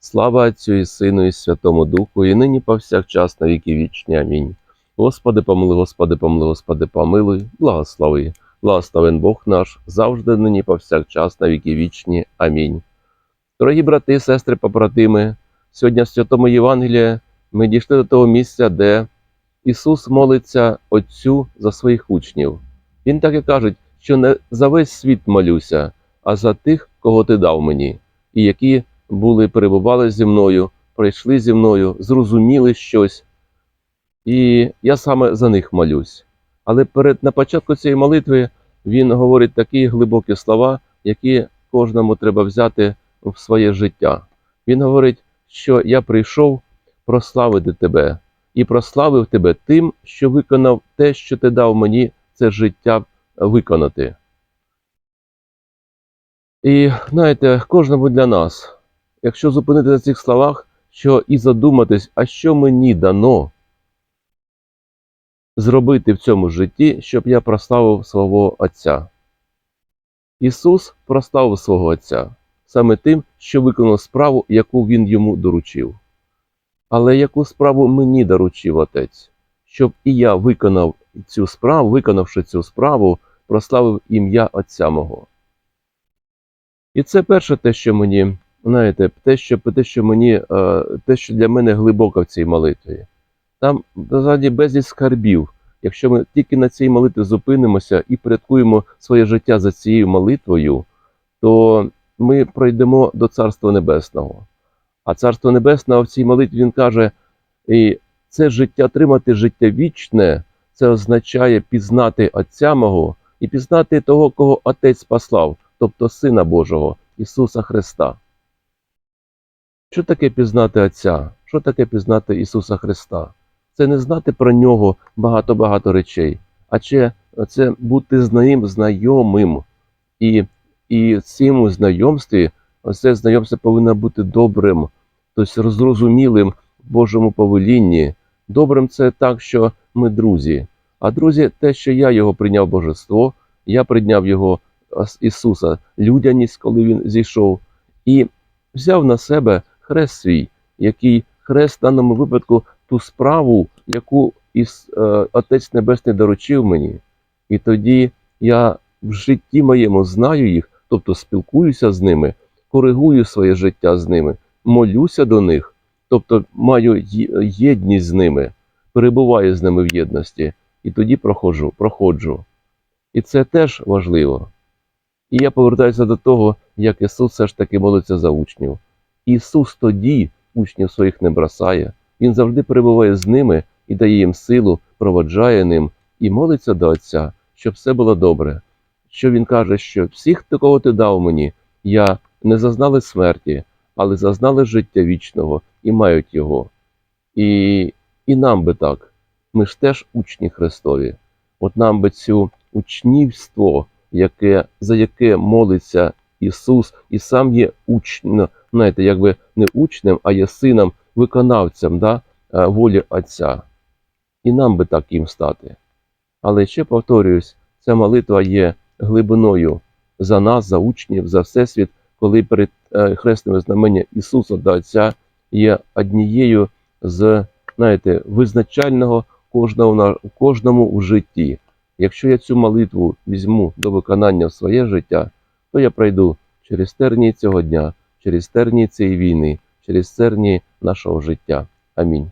Слава Отцю і Сину, і Святому Духу, і нині повсякчас на віки вічні. Амінь. Господи, помилуй, Господи, помилуй, Господи, помилуй, благослови. Благословен Бог наш, завжди нині повсякчас на віки вічні. Амінь. Дорогі брати сестри, побратими, сьогодні в Святому Євангелії ми дійшли до того місця, де Ісус молиться Отцю за своїх учнів. Він так і каже, що не за весь світ молюся, а за тих, кого ти дав мені, і які були, перебували зі мною, прийшли зі мною, зрозуміли щось. І я саме за них молюсь. Але перед на початку цієї молитви він говорить такі глибокі слова, які кожному треба взяти в своє життя. Він говорить, що я прийшов прославити тебе і прославив тебе тим, що виконав те, що ти дав мені це життя виконати. І знаєте, кожному для нас, якщо зупинити на цих словах, що і задуматись, а що мені дано зробити в цьому житті, щоб я прославив свого Отця. Ісус прославив свого Отця саме тим, що виконав справу, яку Він йому доручив. Але яку справу мені доручив Отець, щоб і я виконав цю справу, виконавши цю справу, прославив ім'я Отця мого. І це перше те, що мені, знаєте, те, що, те, що мені, е, те, що для мене глибоко в цій молитві. Там взагалі безліч скарбів. Якщо ми тільки на цій молитві зупинимося і порядкуємо своє життя за цією молитвою, то ми пройдемо до Царства Небесного. А Царство Небесне в цій молитві він каже: і це життя, отримати життя вічне, це означає пізнати Отця мого і пізнати того, кого Отець послав, тобто Сина Божого, Ісуса Христа. Що таке пізнати Отця? Що таке пізнати Ісуса Христа? Це не знати про нього багато-багато речей, а це, це бути з ним знайомим. І, і в цьому знайомстві, це знайомство повинно бути добрим, тобто зрозумілим в Божому повелінні. Добрим це так, що ми друзі. А друзі, те, що я його прийняв божество, я прийняв його Ісуса, людяність, коли він зійшов, і взяв на себе хрест свій, який хрест в даному випадку ту справу, яку Іс, е, Отець Небесний доручив мені. І тоді я в житті моєму знаю їх, тобто спілкуюся з ними, коригую своє життя з ними, молюся до них, тобто маю єдність з ними, перебуваю з ними в єдності, і тоді проходжу, проходжу. І це теж важливо. І я повертаюся до того, як Ісус все ж таки молиться за учнів. Ісус тоді учнів своїх не бросає, Він завжди перебуває з ними і дає їм силу, проводжає ним і молиться до Отця, щоб все було добре. Що Він каже, що всіх, кого ти дав мені, я не зазнали смерті, але зазнали життя вічного і мають його. І, і нам би так. Ми ж теж учні Христові. От нам би цю учнівство, яке, за яке молиться Ісус, і сам є учнем, знаєте, якби не учнем, а є сином, виконавцем да, е, волі Отця. І нам би так їм стати. Але ще повторююсь, ця молитва є глибиною за нас, за учнів, за Всесвіт, коли перед е, хресними знамення Ісуса до Отця є однією з знаєте, визначального кожного кожному у житті. Якщо я цю молитву візьму до виконання в своє життя, то я пройду через тернії цього дня, через терні цієї війни, через тернії нашого життя. Амінь.